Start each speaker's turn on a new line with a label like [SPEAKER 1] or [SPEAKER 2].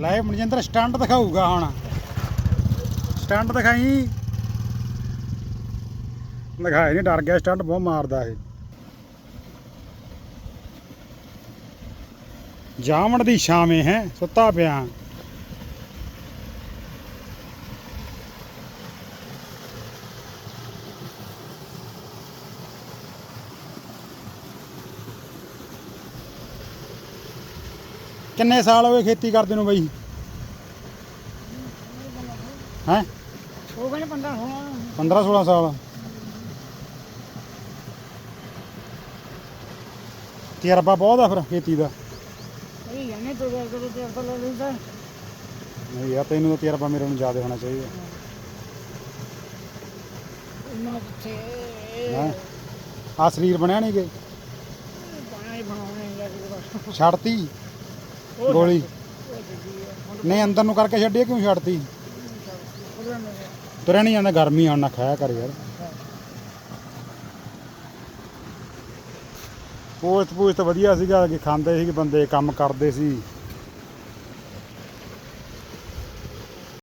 [SPEAKER 1] ਲੈ ਮਨਜਿੰਦਰ, ਸਟੰਟ ਦਿਖਾਊਗਾ ਹੁਣ। ਸਟੰਟ ਦਿਖਾਈ। ਦਿਖਾਏ ਨਹੀਂ ਡਰ ਗਿਆ ਸਟੰਟ, ਬਹੁਤ ਮਾਰਦਾ ਇਹ। ਜਾਮਣ ਦੀ ਛਾਵੇਂ ਹੈ, ਸੁੱਤਾ ਪਿਆ। ਕਿੰਨੇ ਸਾਲ ਹੋਏ ਖੇਤੀ ਕਰਦੇ ਨੂੰ ਬਈ? ਹੈ?
[SPEAKER 2] ਉਹ ਕਹਿੰਦੇ 15 ਹੋਣਾ
[SPEAKER 1] 15 16 ਸਾਲ ਤਜਰਬਾ ਬਹੁਤ ਆ ਫਿਰ ਖੇਤੀ ਦਾ।
[SPEAKER 2] ਇਹ ਜਾਨੇ ਤੋਂ ਗਿਆ ਕਦੇ ਤੇ ਅਸਲ ਲੈ ਲੈਂਦਾ।
[SPEAKER 1] ਨਹੀਂ ਯਾਰ ਤੈਨੂੰ ਤਾਂ ਤਜਰਬਾ ਮੇਰੇ ਨੂੰ ਜ਼ਿਆਦਾ ਹੋਣਾ ਚਾਹੀਦਾ।
[SPEAKER 2] ਕਿੱਥੇ?
[SPEAKER 1] ਹੈਂ? ਆ ਸਰੀਰ ਬਣਿਆ ਨਹੀਂ ਗਏ
[SPEAKER 2] ਬਣਾਉਣੇ ਲੱਗ ਬਸ
[SPEAKER 1] ਛੱਡਤੀ। ਗੋਲੀ। ਨਹੀਂ, ਅੰਦਰ ਨੂੰ ਕਰਕੇ ਛੱਡੀ ਕਿਉਂ ਛੱਡਤੀ?
[SPEAKER 2] ਉਹਦਾ ਮੇਰੇ
[SPEAKER 1] ਤੁਰਿਆ ਨਹੀਂ ਜਾਂਦਾ, ਗਰਮੀ ਆਉਣ ਨਾ ਖਾਇਆ ਕਰ ਯਾਰ। ਪੋਸਟ ਪੂਸਟ ਵਧੀਆ ਸੀਗਾ ਕਿ ਖਾਂਦੇ ਸੀ ਬੰਦੇ ਕੰਮ ਕਰਦੇ ਸੀ।